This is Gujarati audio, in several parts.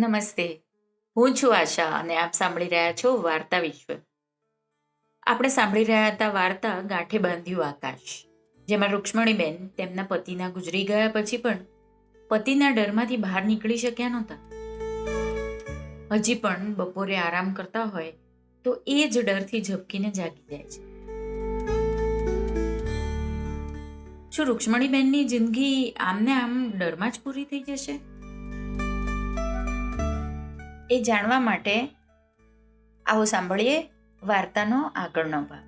નમસ્તે. હું છું આશા અને આપ સાંભળી રહ્યા છો વાર્તા વિશ્વ. આપણે સાંભળી રહ્યા હતા વાર્તા ગાંઠે બાંધ્યું આકાશ, જેમાં રૂક્ષ્મણીબેન તેમના પતિના ગુજરી ગયા પછી પણ પતિના ડરમાંથી બહાર નીકળી શક્યા નહોતા. હજી પણ બપોરે આરામ કરતા હોય તો એ જ ડરથી ઝબકીને જાગી જાય છે. શું રૂક્ષ્મણીબેનની જિંદગી આમને આમ ડરમાં જ પૂરી થઈ જશે? એ જાણવા માટે આવો સાંભળીએ વાર્તાનો આગળનો ભાગ.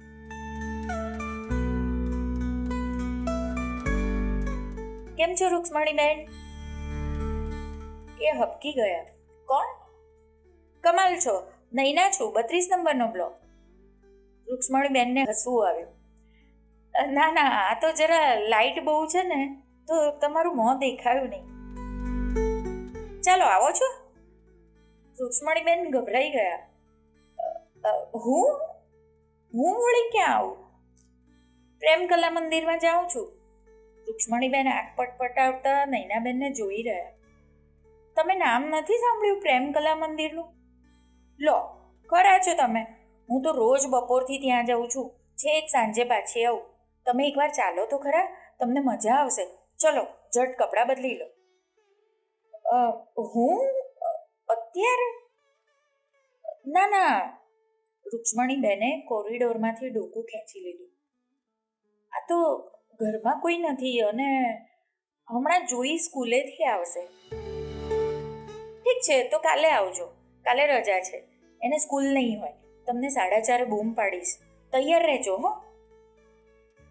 કેમ છો રૂક્ષ્મણીબેન એ હબકી ગયા. કોણ? કમાલ છો. નૈના છું, બત્રીસ નંબરનો બ્લોક. રૂક્ષ્મણીબેનને હસવું આવ્યું. ના ના, આ તો જરા લાઇટ બહુ છે ને, તો તમારું મોં દેખાયું નહીં. ચાલો, આવો છો. રૂક્ષ્મણીબેન ગભરાઈ ગયા. હું? હું વળી ક્યાં આવું? પ્રેમ કલા મંદિરમાં જાઉં છું. રૂક્ષ્મણીબેન આંખ પટપટાવતા નૈનાબેનને જોઈ રહ્યા. તમે નામ નથી સાંભળ્યું પ્રેમ કલા મંદિરનું? લો, ખરા છો તમે. હું તો રોજ બપોરથી ત્યાં જાઉં છું. છેક સાંજે પાછી આવું. તમે એકવાર ચાલો તો ખરા, તમને મજા આવશે. ચલો, ઝટ કપડાં બદલી લો. હું? અત્યારે? ના ના. રૂક્ષ્મણી બેને કોરિડોરમાંથી ડોકું ખેંચી લીધું. આ તો ઘરમાં કોઈ નથી અને હમણાં જોઈ સ્કૂલેથી આવશે. ઠીક છે, તો કાલે આવજો. કાલે રજા છે. એને સ્કૂલ નહીં હોય. તમને સાડા ચારે બૂમ પાડીશ. તૈયાર રહેજો, હો.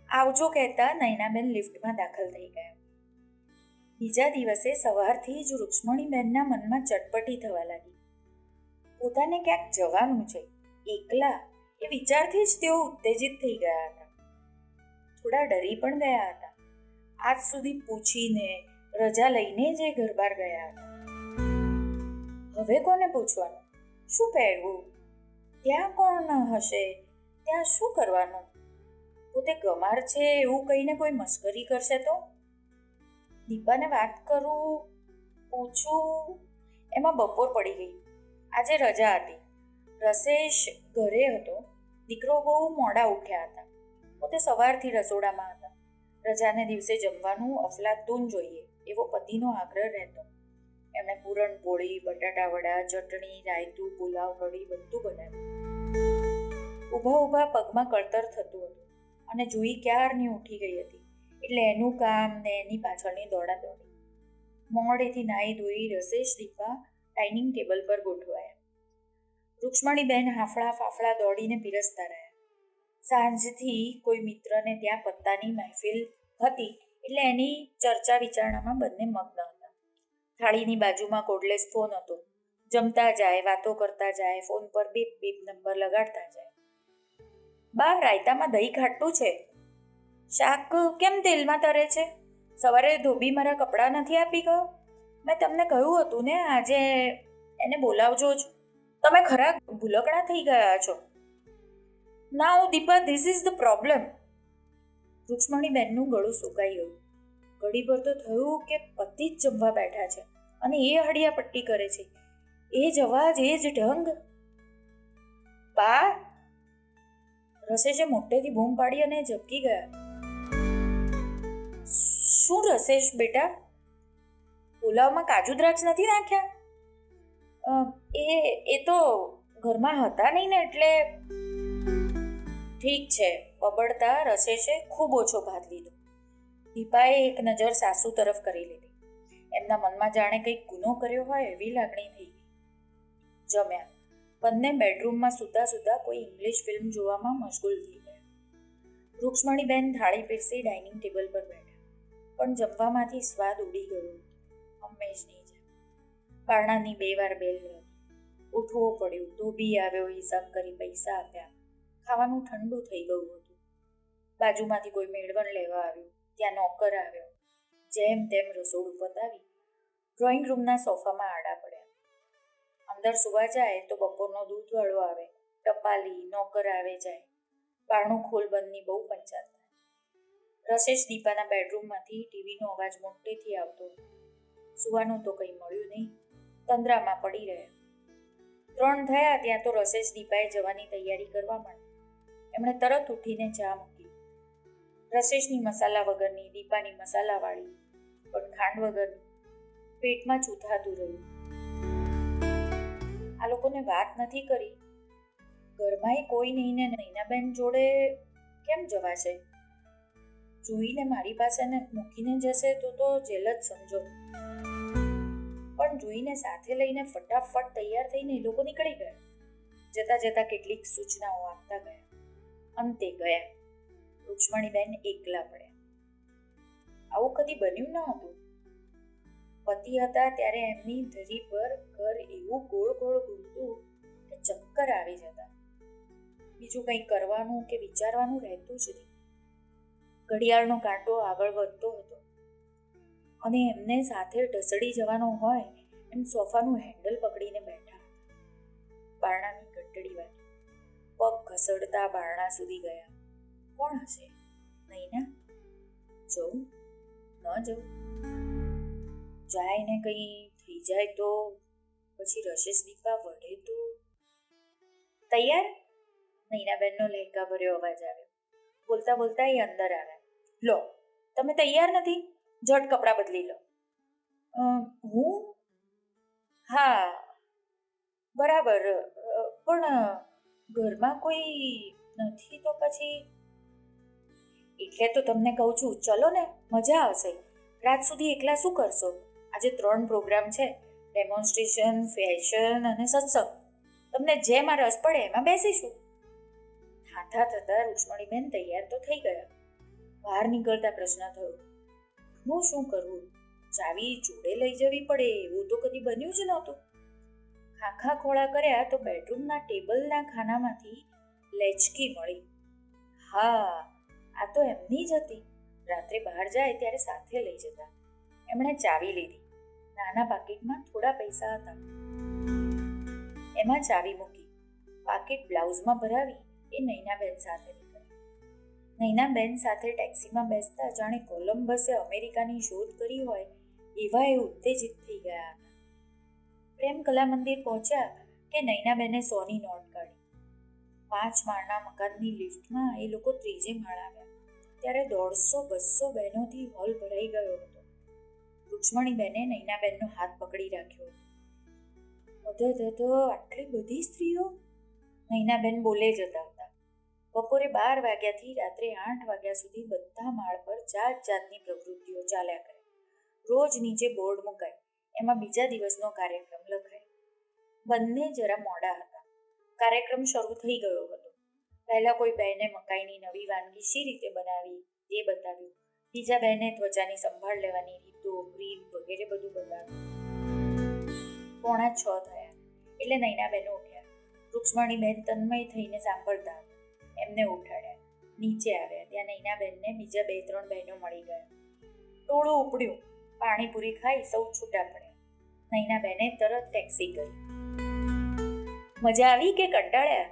આવજો કહેતા નૈનાબેન લિફ્ટમાં દાખલ થઈ ગયા. બીજા દિવસે સવારથી જ રૂક્ષ્મણીબહેનના મનમાં ચટપટી થવા લાગી. પોતાને ક્યાંક જવાનું છે, એકલા, એ વિચારથી જ તેઓ ઉત્તેજિત થઈ ગયા હતા. થોડા ડરી પણ ગયા હતા. આજ સુધી પૂછીને, રજા લઈને જ એ ઘર બહાર ગયા હતા. હવે કોને પૂછવાનું? શું પહેરવું? ત્યાં કોણ હશે? ત્યાં શું કરવાનું? પોતે ગમાર છે એવું કહીને કોઈ મશ્કરી કરશે તો? દીપાને વાત કરું, પૂછું? એમાં બપોર પડી ગઈ. આજે રજા હતી. રસેશ ઘરે હતો. દીકરો બહુ મોડા ઉઠ્યા હતા. પોતે સવારથી રસોડામાં હતા. રજાને દિવસે જમવાનું અફલાતુન જોઈએ એવો પતિનો આગ્રહ રહેતો. એમણે પૂરણપોળી બટાટા વડા, ચટણી, રાયતું, પુલાવ, કઢી બધું બનાવ્યું. ઊભા ઊભા પગમાં કળતર થતું હતું અને જોઈ ક્યારની ઉઠી ગઈ હતી. એટલે એનું કામ ને એની પાછળની દોડા દોડી મોડેથી નાહી ધોઈ રસેશ દીપા ડાઇનિંગ ટેબલ પર ગોઠવાયા. રૂક્ષ્મણીબેન હાફળા ફાફળા દોડીને પીરસતા રહ્યા. સાંજથી કોઈ મિત્રને ત્યાં પત્તાની મહેફિલ હતી એટલે એની ચર્ચા વિચારણામાં બંને મગ્ન હતા. થાળીની બાજુમાં કોડલેસ ફોન હતો. જમતા જાય, વાતો કરતા જાય ફોન પર બીપ બીપ નંબર લગાડતા જાય. બા, રાયતામાં દહીં ખાટું છે. શાક કેમ તેલમાં તરે છે? સવારે ધોબી મારા કપડાં નથી આપી ગયો. મેં તમને કહ્યું હતું ને, આજે એને બોલાવજો જ. તમે ખરા ભૂલકણા થઈ ગયા છો. ના હું Deepa this is the problem રૂક્ષ્મણીબેનનું ગળું સુકાઈ ગયું. ઘડીભર તો થયું કે પતિ જ જમવા બેઠા છે અને એ હળિયા પટ્ટી કરે છે. એ જ અવાજ, એ જ ઢંગ. બા! રસેશે મોટેથી બૂમ પાડી અને ઝબકી ગયા. શું રસેશ બેટા? પુલાવમાં કાજુ દ્રાક્ષ નથી નાખ્યા એ એ તો ઘરમાં હતા નહીં ને એટલે ઠીક છે, બબડતા રસેશે ખૂબ ઓછો ભાત લીધો. દીપાએ એક નજર સાસુ તરફ કરી લીધી. એમના મનમાં જાણે કંઈક ગુનો કર્યો હોય એવી લાગણી થઈ ગઈ. જમ્યા. બંને બેડરૂમમાં સૂતા સૂતા કોઈ ઇંગ્લિશ ફિલ્મ જોવામાં મશગુલ થઈ ગયા. રૂક્ષ્મણીબેન થાળી પીરસી ડાઇનિંગ ટેબલ પર બેઠા. પણ જમવામાંથી સ્વાદ ઉડી ગયો. હંમેશની જેમ. બારણાની બે વાર બેલ ઉઠવો પડ્યો. ધોબી આવ્યો, હિસાબ કરી પૈસા આપ્યા. ખાવાનું ઠંડુ થઈ ગયું હતું. બાજુમાંથી કોઈ મેળવણ લેવા આવ્યું. ત્યાં નોકર આવ્યો. જેમ તેમ રસોડું પતાવી. ડ્રોઈંગ રૂમના સોફામાં આડા પડ્યા. અંદર સુવા જાય તો બપોરનો દૂધવાળો આવે. ટપાલી, નોકર આવે જાય. બારણું ખોલ બંધની બહુ પંચાત રસેશ દીપાના બેડરૂમમાંથી ટીવીનો અવાજ મોટેથી આવતો સુવાનું તો કંઈ મળ્યું નહીં. તંદ્રામાં પડી રહ્યા. ત્રણ થયા ત્યાં તો રસેશ દીપાએ જવાની તૈયારી કરવા માંડી. એમણે તરત ઉઠીને ચા મૂકી. રસેશની મસાલા વગરની, દીપાની મસાલાવાળી, પણ ખાંડ વગરની, પેટમાં ચૂથાતું રહ્યું. આ લોકોને વાત નથી કરી. ઘરમાંય કોઈ નહીં ને નૈનાબેન જોડે કેમ જવાશે? જોઈને મારી પાસે મૂકીને જશે તો તો જેલ જ સમજો. પણ જોઈને સાથે લઈને ફટાફટ તૈયાર થઈને એ લોકો નીકળી ગયા. જતા જતા કેટલીક સૂચનાઓ આપતા ગયા. અંતે ગયા. રૂક્ષ્મણીબેન એકલા પડ્યા. આવું કદી બન્યું ન હતું. પતિ હતા ત્યારે એમની ધરી પર ઘર એવું ગોળ ગોળ ઘૂમતું કે ચક્કર આવી જતા. બીજું કંઈ કરવાનું કે વિચારવાનું રહેતું જ નહીં. ઘડિયાળનો કાંટો આગળ વધતો હતો. અને એમને સાથે ઢસડી જવાનો હોય એમ સોફાનું હેન્ડલ પકડીને બેઠા બારણાની ઘંટડી વાગી. પગ ઘસડતા બારણા સુધી ગયા. કોણ હશે? નહીં ના જવું? ન જવું? જાય ને કંઈ થઈ જાય તો પછી રશેશ દીપા વઢે તો? તૈયાર? નૈનાબેનનો લહેકા ભર્યો અવાજ આવ્યો. બોલતા બોલતા એ અંદર આવ્યા. લો, તમે તૈયાર નથી? જટ કપડાં બદલી લો. હું? હા, બરાબર. પણ ઘરમાં કોઈ નથી તો પછી? એટલે તો તમને કહું છું, ચલો ને, મજા આવશે. રાત સુધી એકલા શું કરશો? આજે ત્રણ પ્રોગ્રામ છે, ડેમોન્સ્ટ્રેશન, ફેશન અને સત્સંગ. તમને જેમાં રસ પડે એમાં બેસીશું. હાથા થતા રૂક્ષ્મણીબેન તૈયાર તો થઈ ગયા. બહાર નીકળતા પ્રશ્ન થયો. હું શું કરવું ચાવી જોડે લઈ જવી પડે, એવું તો કદી બન્યું જ નહોતું. ખાખા ખોળા કર્યા તો બેડરૂમના ટેબલના ખાનામાંથી લેચકી મળી. હા, આ તો એમની જ હતી. રાત્રે બહાર જાય ત્યારે સાથે લઈ જતા. એમણે ચાવી લીધી. નાના પાકીટમાં થોડા પૈસા હતા. એમાં ચાવી મૂકી. પાકીટ બ્લાઉઝમાં ભરાવી એ નૈનાબેન સાથે નૈનાબેન સાથે ટેક્સીમાં બેસતા જાણે કોલંબસે અમેરિકાની શોધ કરી હોય એવા એ ઉત્તેજિત થઈ ગયા. હતા પ્રેમ કલા મંદિર પહોંચ્યા કે નૈનાબેને સોની નોટ કાઢી. પાંચ માળના મકાનની લિફ્ટમાં એ લોકો ત્રીજે માળ આવ્યા. ત્યારે દોઢસો બસો બહેનોથી હોલ ભરાઈ ગયો હતો. રૂક્ષ્મણીબેને નૈનાબેનનો હાથ પકડી રાખ્યો હતો. અધો આટલી બધી સ્ત્રીઓ? નૈનાબેન બોલે જતા હતા. બપોરે બાર વાગ્યાથી રાત્રે આઠ વાગ્યા સુધી બધા માળ પર જાત જાતની પ્રવૃત્તિઓ ચાલ્યા કરે. રોજ નીચે બોર્ડ મુકાય, એમાં બીજા દિવસનો કાર્યક્રમ લખાય. બંને જરા મોડા હતા. કાર્યક્રમ શરૂ થઈ ગયો હતો. પહેલા કોઈ બહેને મકાઈની નવી વાનગી શી રીતે બનાવી તે બતાવ્યું. બીજા બહેને ત્વચાની સંભાળ લેવાની રીતો, ક્રીમ વગેરે બધું બતાવ્યું. પોણા છ થયા, એટલે નૈનાબેનો ઉઠ્યા. રૂક્ષ્મણીબેન તન્મય થઈને સાંભળતા હતા. એમને ઉઠાડ્યા. નીચે આવ્યા. ત્યાં નૈનાબેનને બીજા બે ત્રણ બહેનો મળી ગયા. ટોળું ઉપડ્યું. પાણીપુરી ખાઈ સૌ છૂટા પડ્યા. નૈનાબેને તરત ટેક્સી કરી મજા આવી કે કંટાળ્યા?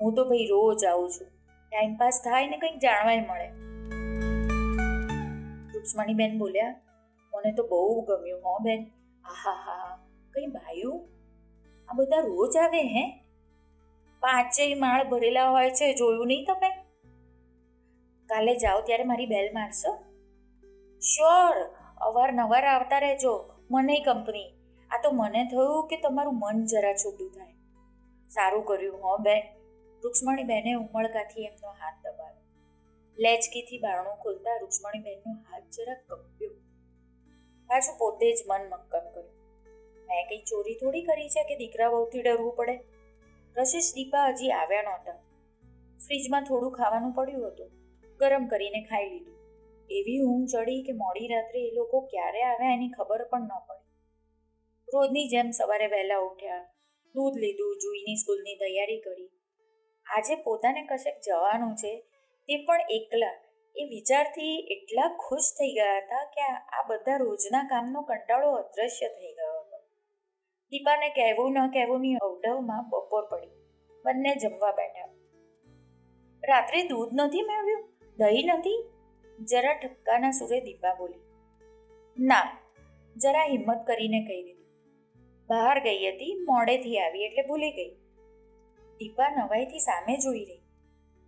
હું તો ભાઈ રોજ આવું છું. ટાઈમ પાસ થાય ને કંઈક જાણવાય મળે. રૂક્ષ્મણીબેન બોલ્યા, મને તો બહુ ગમ્યું હો બેન. આહા હા કંઈ ભાયું આ બધા રોજ આવે હે? પાંચેય માળ ભરેલા હોય છે, જોયું નહીં તમે? કાલે જાઓ ત્યારે મારી બેલ મારશો? શ્યોર અવારનવાર આવતા રહેજો, મને કંપની. આ તો મને થયું કે તમારું મન જરા છૂટું થાય. સારું કર્યું, હો, બેન. રૂક્ષ્મણીબેને ઉમળકાથી એમનો હાથ દબાવ્યો. લેચકીથી બારણું ખોલતા રૂક્ષ્મણીબેનનો હાથ જરા કપ્યો. પાછું પોતે જ મન મક્કમ કર્યું. મેં કંઈ ચોરી થોડી કરી છે કે દીકરા બહુથી ડરવું પડે? રશેશ દીપા હજી આવ્યા નહોતા. ફ્રીજમાં થોડું ખાવાનું પડ્યું હતું. ગરમ કરીને ખાઈ લીધું. એવી ઊંઘ ચડી કે મોડી રાત્રે એ લોકો ક્યારે આવ્યા એની ખબર પણ ન પડી. રોજની જેમ સવારે વહેલા ઉઠ્યા, દૂધ લીધું, જુઈની સ્કૂલની તૈયારી કરી. આજે પોતાને કશેક જવાનું છે તે પણ એકલા. એ વિચારથી એટલા ખુશ થઈ ગયા હતા કે આ બધા રોજના કામનો કંટાળો અદૃશ્ય થઈ ગયો. દીપાને કહેવું ન કહેવુંની અવઢવમાં બપોર પડી. બંને જમવા બેઠા. રાત્રે દૂધ નથી મેળવ્યું? દહીં નથી? જરા ઠપકાના સુરે દીપા બોલી, ના, જરા હિંમત કરીને કહી દીધું. બહાર ગઈ હતી, મોડેથી આવી એટલે ભૂલી ગઈ. દીપા નવાઈથી સામે જોઈ રહી.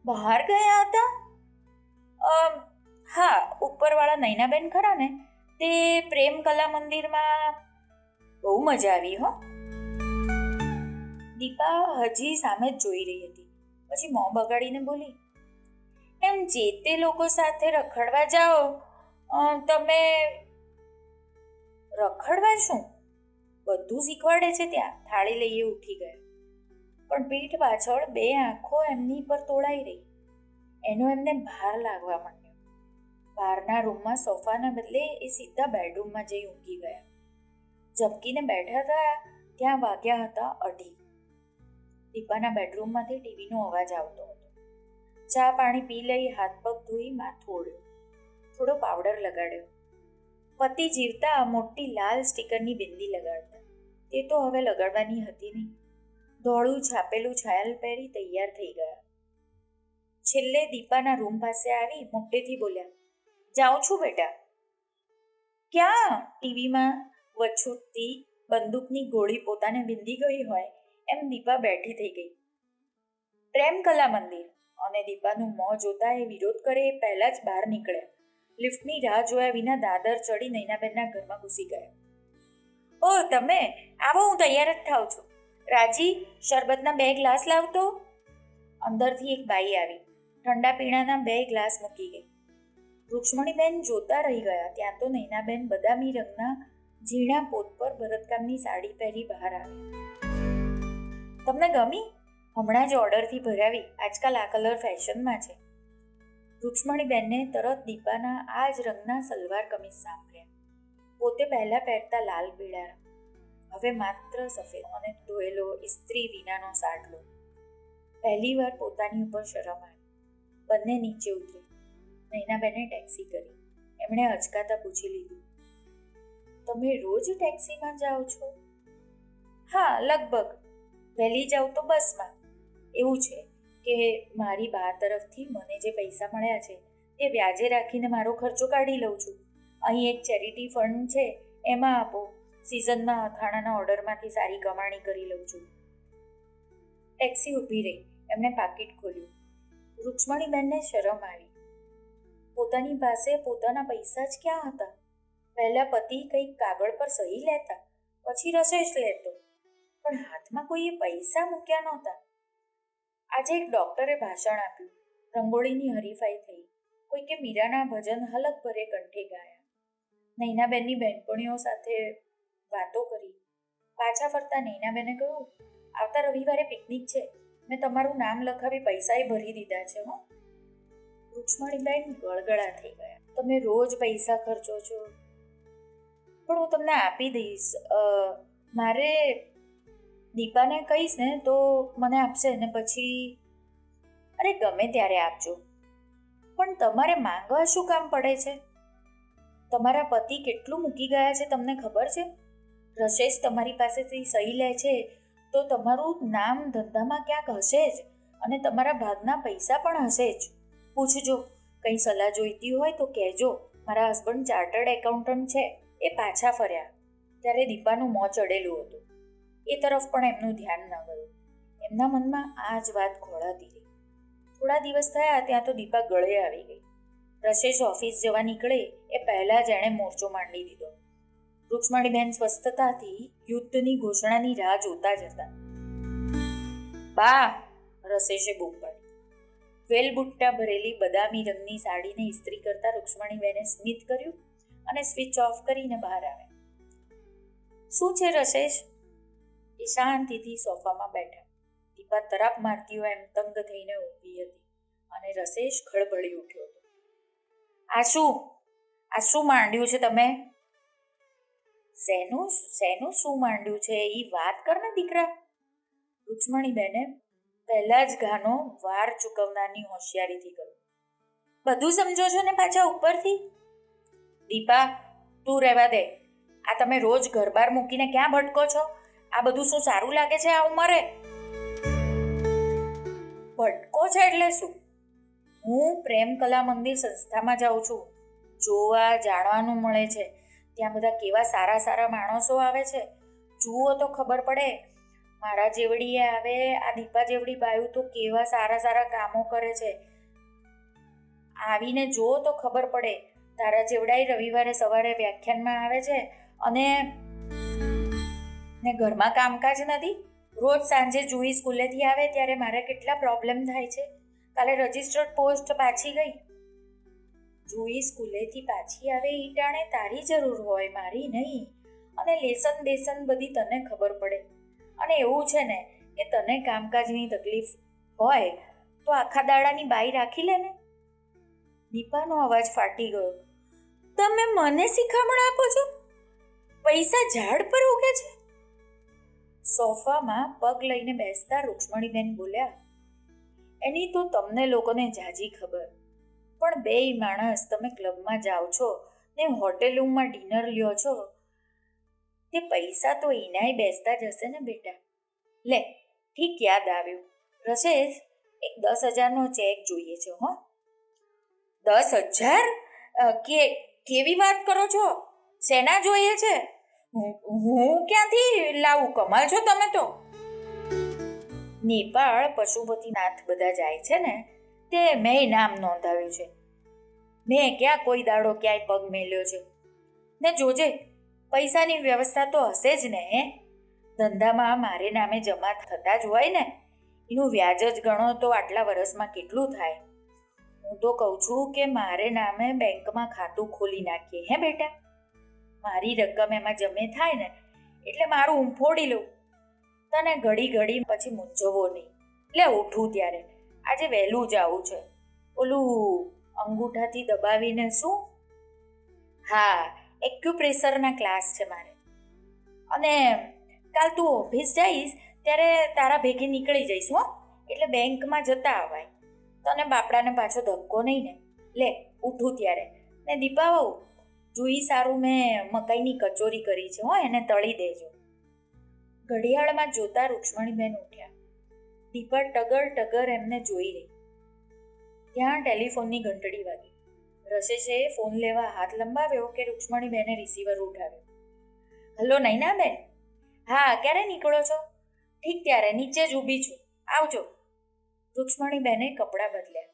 બહાર ગયા હતા? હા, ઉપરવાળા નૈનાબેન ખરા ને. તે પ્રેમ કલા મંદિરમાં બહુ મજા આવી, હો. દીપા હજી સામે જ જોઈ રહી હતી. પછી મોં બગાડીને બોલી, એમ જે તે લોકો સાથે રખડવા જાઓ તમે રખડવા શું? બધું શીખવાડે છે ત્યાં. થાળી લઈએ ઉઠી ગયા. પણ પીઠ પાછળ બે આંખો એમની પર તોડાઈ રહી. એનો એમને ભાર લાગવા માંડ્યો. બહારના રૂમમાં સોફાના બદલે એ સીધા બેડરૂમમાં જઈ ઊંઘી ગયા. ઝબકીને બેઠા હતા, ત્યાં વાગ્યા હતા અઢી. દીપાના બેડરૂમમાંથી ટીવીનો અવાજ આવતો હતો. ચા પાણી પી લઈ હાથ પગ ધોઈ માથું ઓળ્યું. થોડો પાવડર લગાડ્યો. પતિ જીવતા મોટી લાલ સ્ટીકરની બિંદી લગાડતા. તે તો હવે લગાડવાની હતી નહીં. ધોળું છાપેલું છાયલ પહેરી તૈયાર થઈ ગયા. છેલ્લે દીપાના રૂમ પાસે આવી મોટેથી બોલ્યા, જાઉં છું બેટા. ક્યાં? ટીવીમાં. વછૂટતી બંદૂકની ગોળી પોતાને વિંધી ગઈ હોય એમ દીપા બેઠી થઈ ગઈ. પ્રેમ કલા મંદિર. અને દીપાનું મોં જોતા એ વિરોધ કરે એ પહેલા જ બહાર નીકળ્યા. લિફ્ટની રાહ જોયા વિના દાદર ચડી નૈનાબેનના ઘરમાં ઘૂસી ગયા. ઓ, તમે! આવો, હું તૈયાર જ થાવ છું. રાજી, શરબતના બે ગ્લાસ લાવતો અંદરથી એક બાઈ આવી. ઠંડા પીણાના બે ગ્લાસ મૂકી ગઈ. રૂક્ષ્મણીબેન જોતા રહી ગયા. ત્યાં તો નૈનાબેન બદામી રંગના ઝીણા પોત પર ભરતકામની સાડી પહેરી બહાર આવી તમને ગમી? હમણાં જ ઓર્ડરથી ભરાવી. આજકાલ આ કલર ફેશનમાં છે. રૂક્ષ્મણીબેનને તરત દીપાના આ જ રંગના સલવાર કમીઝ સાંભળ્યા. પોતે પહેલાં પહેરતા લાલ પીળા. હવે માત્ર સફેદ અને ધોયેલો ઇસ્ત્રી વિનાનો સાડલો પહેલી વાર પોતાની ઉપર શરમ આવી. બંને નીચે ઉતરી. નૈનાબેને ટેક્સી કરી. એમણે અચકાતા પૂછી લીધું. તમે રોજ ટેક્સીમાં જાઓ છો? હા, લગભગ. વહેલી જાઉં તો બસમાં. એવું છે કે મારી બા તરફથી મને જે પૈસા મળ્યા છે તે વ્યાજે રાખીને મારો ખર્ચો કાઢી લઉં છું. અહીં એક ચેરિટી ફંડ છે, એમાં આપો. સિઝનમાં અથાણાના ઓર્ડરમાંથી સારી કમાણી કરી લઉં છું. ટેક્સી ઊભી રહી. એમણે પાકીટ ખોલ્યું. રૂક્ષ્મણીબેનને શરમ આવી. પોતાની પાસે પોતાના પૈસા જ ક્યાં હતા? પહેલા પતિ કંઈક કાગળ પર સહી લેતા, પછી રસોઈ લેતો. પણ હાથમાં કોઈએ પૈસા મૂક્યા નહોતા. આજે એક ડોક્ટરે ભાષણ આપ્યું. રંગોળીની હરીફાઈ થઈ. કોઈકે મીરાના ભજન હલક ભરે કંઠે ગાયા. નૈનાબેનની બહેનપણીઓ સાથે વાતો કરી. પાછા ફરતા નૈનાબેને કહ્યું, આવતા રવિવારે પિકનિક છે. મેં તમારું નામ લખાવી પૈસાએ ભરી દીધા છે, હો. રૂક્ષ્મણીબેન ગળગળા થઈ ગયા. તમે રોજ પૈસા ખર્ચો છો. પણ હું તમને આપી દઈશ. મારે દીપાને કહીશ ને, તો મને આપશે ને પછી અરે ગમે ત્યારે આપજો. પણ તમારે માંગવા શું કામ પડે છે? તમારા પતિ કેટલું મૂકી ગયા છે તમને ખબર છે? રશેશ તમારી પાસેથી સહી લે છે, તો તમારું નામ ધંધામાં ક્યાંક હશે જ અને તમારા ભાગના પૈસા પણ હશે જ. પૂછજો. કંઈ સલાહ જોઈતી હોય તો કહેજો. મારા હસબન્ડ ચાર્ટર્ડ એકાઉન્ટન્ટ છે. એ પાછા ફર્યા ત્યારે દીપાનું મોં ચડેલું હતું. એ તરફ પણ એમનું ધ્યાન ન ગયું. એમના મનમાં આ જ વાત ઘોળાતી રહી થોડા દિવસ થયા ત્યાં તો દીપા ગળે આવી ગઈ. રસેશ ઓફિસ જવા નીકળે એ પહેલાં જ એણે મોરચો માંડી દીધો. રૂક્ષ્મણીબેન સ્વસ્થતાથી યુદ્ધની ઘોષણાની રાહ જોતા જ હતા. બા રશેશે બૂમ પાડી. વેલબુટ્ટા ભરેલી બદામી રંગની સાડીને ઇસ્ત્રી કરતા રૂક્ષ્મણીબેને સ્મિત કર્યું. અને સ્વિચ ઓફ કરીને બહાર આવે. શું છે રસેશ? એ શાંતિથી સોફામાં બેઠા. દીપા તરાપ મારતી હોય એમ તંગ થઈને ઊભી હતી અને રસેશ ખળભળી ઉઠ્યો હતો. આ શું? આ શું માંડ્યું છે તમે? શેનું શેનું શું માંડ્યું છે? એ વાત કર ને દીકરા. બેને પહેલા જ ઘાનો વાર ચૂકવનારની હોશિયારીથી કર્યો બધું સમજો છો ને પાછા ઉપરથી? દીપા, તું રહેવા દે. આ તમે રોજ ઘર મૂકીને ક્યાં ભટકો છો? આ બધું શું સારું લાગે છે આ ઉંમરે? ભટકો છે એટલે શું? હું પ્રેમ કલા મંદિર સંસ્થામાં જાઉં છું. જોવા, જાણવાનું મળે છે. ત્યાં બધા કેવા સારા સારા માણસો આવે છે. જુઓ તો ખબર પડે. મારા જેવડીએ આવે, આ દીપા જેવડી બાયું તો કેવા સારા સારા કામો કરે છે. આવીને જુઓ તો ખબર પડે. તારા જેવડાઈ રવિવારે સવારે વ્યાખ્યાનમાં આવે છે અને ને ઘરમાં કામકાજ નથી. રોજ સાંજે જુઈ સ્કૂલેથી આવે ત્યારે મારે કેટલા પ્રોબ્લેમ થાય છે. કાલે રજિસ્ટર્ડ પોસ્ટ પાછી ગઈ. જુઈ સ્કૂલેથી પાછી આવે ટાણે તારી જરૂર હોય, મારી નહીં. અને લેસન બેસન બધી તને ખબર પડે. અને એવું છે ને કે તને કામકાજની તકલીફ હોય તો આખા દાડાની બાઈ રાખી લે ને. દીપાનો અવાજ ફાટી ગયો. તમે મને શિખામણ આપો છો? પૈસા ઝાડ પર ઉગે છે? સોફામાં પગ લઈને બેસતા રૂક્ષ્મણીબેન બોલ્યા, એની તો તમને લોકોને જાજી ખબર. પણ બેય માણસ તમે ક્લબમાં જાઓ છો ને હોટેલ રૂમમાં ડિનર લ્યો છો, તે પૈસા તો એનાય બેસતા જ હશે ને બેટા. લે, ઠીક યાદ આવ્યું. રસેશ, એક દસ હજારનો ચેક જોઈએ છે હો. દસ હજાર? કે કેવી વાત કરો છો? શેના જોઈએ છે? હું ક્યાંથી લાવું? કમાલ છો તમે તો. નેપાળ પશુપતિનાથ બધા જાય છે ને, તે મેં નામ નોંધાવ્યું છે. મેં ક્યાં કોઈ દાડો ક્યાંય પગ મેલ્યો છે? ને જોજે, પૈસાની વ્યવસ્થા તો હશે જ ને ધંધામાં મારે નામે જમા થતા જ હોય ને, એનું વ્યાજ જ ગણો તો આટલા વર્ષમાં કેટલું થાય? હું તો કહું છું કે મારે નામે બેંકમાં ખાતું ખોલી નાખીએ, હે બેટા? મારી રકમ એમાં જમે થાય ને, એટલે મારું ઊંફોડી લઉં તને ઘડી ઘડી પછી મૂંઝવો નહીં. લે, ઉઠું ત્યારે. આજે વહેલું જવું છે. ઓલું અંગૂઠાથી દબાવીને શું? હા, એક્યુપ્રેશરના ક્લાસ છે મારે. અને કાલ તું ઓફિસ જઈશ, ત્યારે તારા ભેગી નીકળી જઈશ, હો. એટલે બેંકમાં જતા આવાય તને બાપડાને પાછો ધક્કો નહીં ને? લે, ઉઠું ત્યારે. ને દીપા વહુ જોઈ સારું મેં મકાઈની કચોરી કરી છે, હો, એને તળી દેજો. ઘડિયાળમાં જોતા રૂક્ષ્મણીબેન ઉઠ્યા. દીપા ટગર ટગર એમને જોઈ રહી. ત્યાં ટેલિફોનની ઘંટડી વાગી. રસેશે ફોન લેવા હાથ લંબાવ્યો કે રૂક્ષ્મણીબેને રિસીવર ઉઠાવ્યો. હલો, નૈનાબેન. હા, ક્યારે નીકળો છો? ઠીક ત્યારે, નીચે જ ઊભી છું. આવજો. રૂક્ષ્મણીબેને કપડાં બદલ્યા.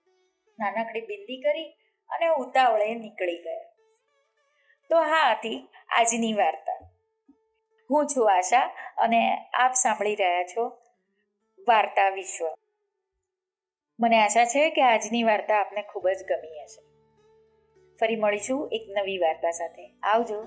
નાનકડી બિંદી કરી અને ઉતાવળે નીકળી ગયા. તો હા હતી આજની વાર્તા. હું છું આશા અને આપ સાંભળી રહ્યા છો વાર્તા વિશ્વ. મને આશા છે કે આજની વાર્તા આપને ખૂબ જ ગમી હશે. ફરી મળીશું એક નવી વાર્તા સાથે. આવજો.